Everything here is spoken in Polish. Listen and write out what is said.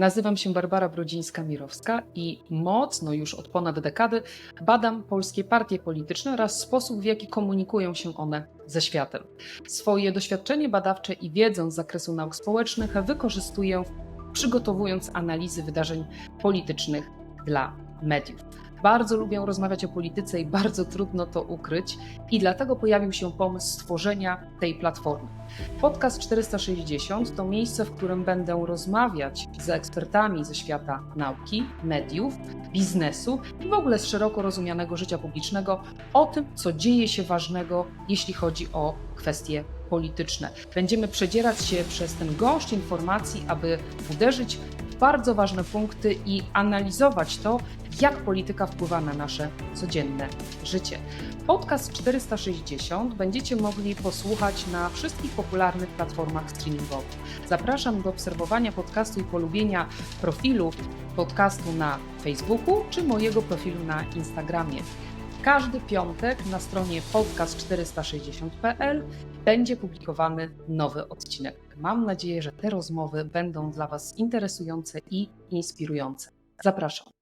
Nazywam się Barbara Brodzińska-Mirowska i mocno już od ponad dekady badam polskie partie polityczne oraz sposób, w jaki komunikują się one ze światem. Swoje doświadczenie badawcze i wiedzę z zakresu nauk społecznych wykorzystuję przygotowując analizy wydarzeń politycznych dla mediów. Bardzo lubię rozmawiać o polityce i bardzo trudno to ukryć, i dlatego pojawił się pomysł stworzenia tej platformy. Podcast 460 to miejsce, w którym będę rozmawiać z ekspertami ze świata nauki, mediów, biznesu i w ogóle z szeroko rozumianego życia publicznego o tym, co dzieje się ważnego, jeśli chodzi o kwestie polityczne. Będziemy przedzierać się przez ten gąszcz informacji, aby uderzyć bardzo ważne punkty i analizować to, jak polityka wpływa na nasze codzienne życie. Podcast 460 będziecie mogli posłuchać na wszystkich popularnych platformach streamingowych. Zapraszam do obserwowania podcastu i polubienia profilu podcastu na Facebooku czy mojego profilu na Instagramie. Każdy piątek na stronie podcast460.pl będzie publikowany nowy odcinek. Mam nadzieję, że te rozmowy będą dla Was interesujące i inspirujące. Zapraszam.